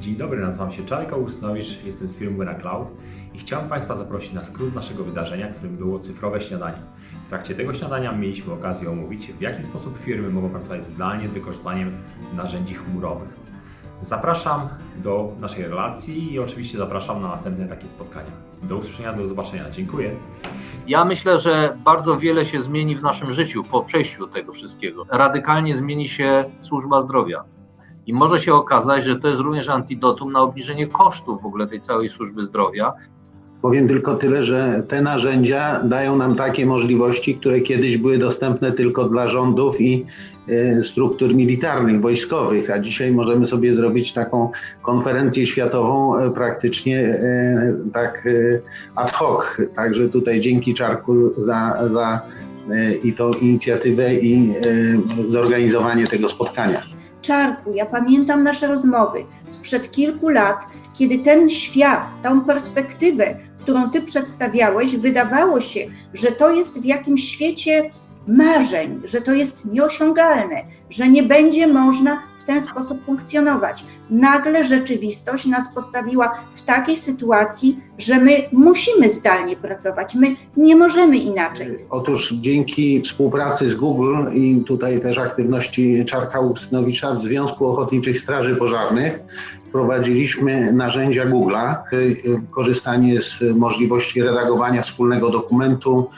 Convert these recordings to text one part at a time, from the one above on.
Dzień dobry, nazywam się Czarek Augustynowicz, jestem z firmy Wena Cloud i chciałem Państwa zaprosić na skrót naszego wydarzenia, którym było cyfrowe śniadanie. W trakcie tego śniadania mieliśmy okazję omówić, w jaki sposób firmy mogą pracować zdalnie z wykorzystaniem narzędzi chmurowych. Zapraszam do naszej relacji i oczywiście zapraszam na następne takie spotkania. Do usłyszenia, do zobaczenia. Dziękuję. Ja myślę, że bardzo wiele się zmieni w naszym życiu po przejściu tego wszystkiego. Radykalnie zmieni się służba zdrowia. I może się okazać, że to jest również antidotum na obniżenie kosztów w ogóle tej całej służby zdrowia. Powiem tylko tyle, że te narzędzia dają nam takie możliwości, które kiedyś były dostępne tylko dla rządów i e, struktur militarnych, wojskowych, a dzisiaj możemy sobie zrobić taką konferencję światową e, praktycznie e, tak ad hoc. Także tutaj dzięki Czarku za, za i tą inicjatywę i zorganizowanie tego spotkania. Czarku, ja pamiętam nasze rozmowy sprzed kilku lat, kiedy ten świat, tą perspektywę, którą ty przedstawiałeś, wydawało się, że to jest w jakimś świecie marzeń, że to jest nieosiągalne, że nie będzie można w ten sposób funkcjonować. Nagle rzeczywistość nas postawiła w takiej sytuacji, że my musimy zdalnie pracować, my nie możemy inaczej. Otóż dzięki współpracy z Google i tutaj też aktywności Czarka Ustynowicza w Związku Ochotniczych Straży Pożarnych wprowadziliśmy narzędzia Google'a, korzystanie z możliwości redagowania wspólnego dokumentu,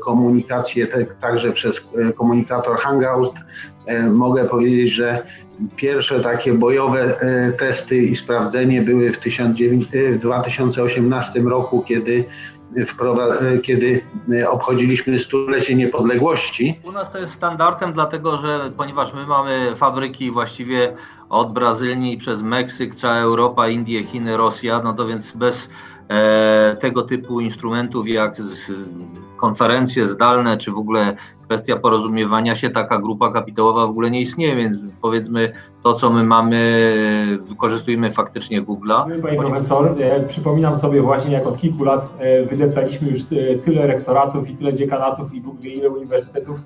komunikację także przez y, komunikator Hangout. Y, Mogę powiedzieć, że pierwsze takie bojowe y, testy i sprawdzenie były w, 19, y, w 2018 roku, kiedy kiedy e, obchodziliśmy stulecie niepodległości. U nas to jest standardem, dlatego że ponieważ my mamy fabryki właściwie od Brazylii przez Meksyk, cała Europa, Indie, Chiny, Rosja, no to więc bez e, tego typu instrumentów jak konferencje zdalne, czy w ogóle kwestia porozumiewania się, taka grupa kapitałowa w ogóle nie istnieje, więc powiedzmy to, co my mamy, wykorzystujemy faktycznie Google'a. Panie profesor, e, przypominam sobie właśnie, jak od kilku lat e, wydeptaliśmy już ty- tyle rektoratów i tyle dziekanatów i wie ile uniwersytetów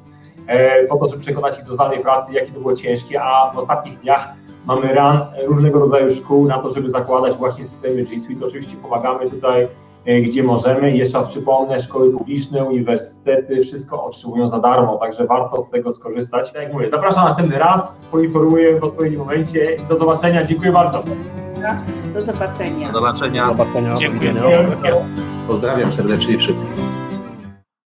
e, po to, żeby przekonać ich do zdalnej pracy, jakie to było ciężkie, a w ostatnich dniach mamy ran różnego rodzaju szkół na to, żeby zakładać właśnie systemy G Suite. Oczywiście pomagamy tutaj, e, gdzie możemy i jeszcze raz przypomnę, szkoły publiczne, uniwersytety, wszystko otrzymują za darmo, także warto z tego skorzystać. Tak jak mówię, zapraszam następny raz, poinformuję w odpowiednim momencie i do zobaczenia. Dziękuję bardzo. Do zobaczenia. Do zobaczenia. zobaczenia. Dziękuję. Pozdrawiam serdecznie wszystkich.